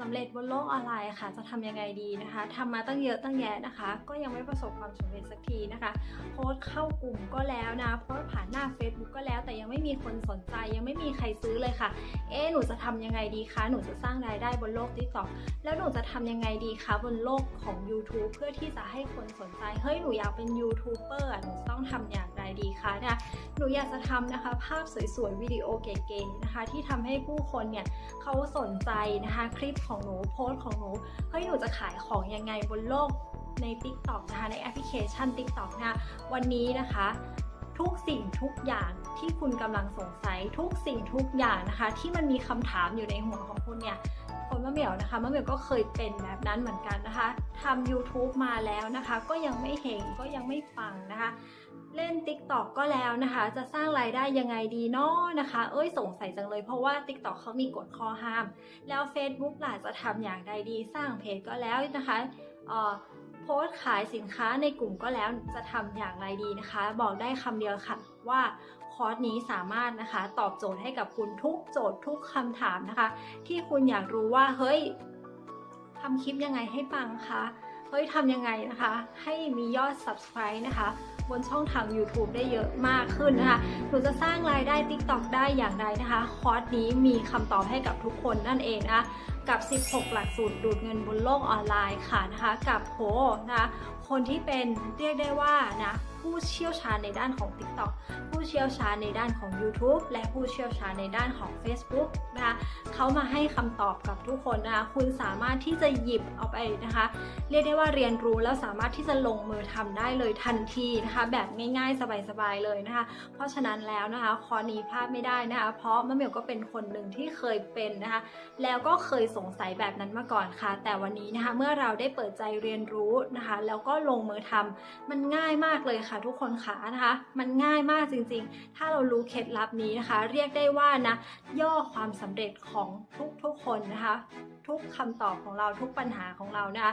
สำเร็จบนโลกออนไลน์ค่ะ จะทำยังไงดีนะคะทำมาตั้งเยอะตั้งแยะนะคะ ก็ยังไม่ประสบความสำเร็จสักทีนะคะ โพสต์เข้ากลุ่มก็แล้วนะโพสต์ผ่านหน้า Facebook ก็แล้ว แต่ยังไม่มีคนสนใจยังไม่มีใครซื้อเลยค่ะ เอ๊หนูจะทำยังไงดีคะหนูจะสร้างรายได้บนโลก TikTok แล้วหนูจะทำยังไงดีคะบนโลกของ YouTube เพื่อที่จะให้คนสนใจเฮ้ยหนูอยากเป็นยูทูบเบอร์หนูต้องทำอย่างไรดีคะเนี่ยหนูอยากจะทำนะคะ ภาพสวยๆวิดีโอเก๋ๆนะคะ ที่ทำให้ผู้คนเนี่ยเขาสนใจนะคะคลิปของหนูโพสต์ของหนูเฮ้ยหนูจะขายของยังไงบนโลกใน TikTok นะคะในแอปพลิเคชัน TikTok นะคะวันนี้นะคะทุกสิ่งทุกอย่างที่คุณกำลังสงสัยทุกสิ่งทุกอย่างนะคะ ที่มันมีคำถามอยู่ในหัวของคุณเนี่ย คนมะเหมียวนะคะมะเหมียวก็เคยเป็นแบบนั้นเหมือนกันนะคะทำ YouTube มาแล้วนะคะ ก็ยังไม่เห็นก็ยังไม่ฟังนะคะ เล่น TikTok ก็แล้วนะคะ จะสร้างรายได้ยังไงดีเนาะนะคะ เอ้ยสงสัยจังเลยเพราะว่า TikTok เขามีกฎข้อห้าม แล้ว Facebook ล่ะจะทำอย่างใดดีสร้างเพจก็แล้วนะคะเอ่อโพสต์ขายสินค้าในกลุ่มก็แล้วจะทำอย่างไรดีนะคะ บอกได้คำเดียวค่ะว่า คอร์สนี้สามารถนะคะ ตอบโจทย์ให้กับคุณทุกโจทย์ทุกคำถามนะคะ ที่คุณอยากรู้ว่าเฮ้ยทำคลิปยังไงให้ปังคะเฮ้ยทำยังไงนะคะ ให้มียอด subscribe นะคะบนช่องทาง YouTube ได้เยอะมากขึ้นนะคะหนูจะสร้างรายได้ TikTok ได้อย่างไรนะคะ คอร์สนี้มีคำตอบให้กับทุกคนนั่นเองนะคะกับ 16 หลักสูตรดูดเงินบนโลกออนไลน์ค่ะนะคะ กับโหนะคะ คนที่เป็นเรียกได้ว่านะ ผู้เชี่ยวชาญในด้านของ TikTok ผู้เชี่ยวชาญในด้านของ YouTube และผู้เชี่ยวชาญในด้านของ Facebook นะคะเขามาให้คำตอบกับทุกคนนะคะคุณสามารถที่จะหยิบเอาไปนะคะ เรียกได้ว่าเรียนรู้แล้วสามารถที่จะลงมือทำได้เลยทันทีนะคะ แบบง่ายๆ สบายๆเลยนะคะ เพราะฉะนั้นแล้วนะคะคอนี้พลาดไม่ได้นะคะ เพราะมะเหมียวก็เป็นคนหนึ่งที่เคยเป็นนะคะ แล้วก็เคยสงสัยแบบนั้นมาก่อนค่ะ แต่วันนี้นะคะเมื่อเราได้เปิดใจเรียนรู้นะคะ แล้วก็ลงมือทำมันง่ายมากเลยค่ะทุกคนค่ะนะคะ มันง่ายมากจริงๆ ถ้าเรารู้เคล็ดลับนี้นะคะ เรียกได้ว่านะย่อความสำเร็จของทุกๆคนนะคะ ทุกคำตอบของเราทุกปัญหาของเรานะคะ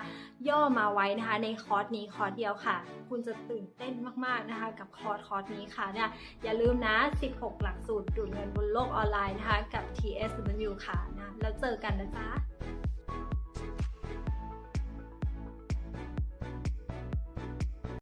ย่อมาไว้นะคะในคอร์สนี้คอร์สเดียวค่ะ คุณจะตื่นเต้นมากๆนะคะ กับคอร์สคอร์สนี้ค่ะเนี่ยอย่าลืมนะ 16 หลักสูตรดูดเงินบนโลกออนไลน์นะคะกับ TSW ค่ะนะแล้วเจอกันนะจ๊ะ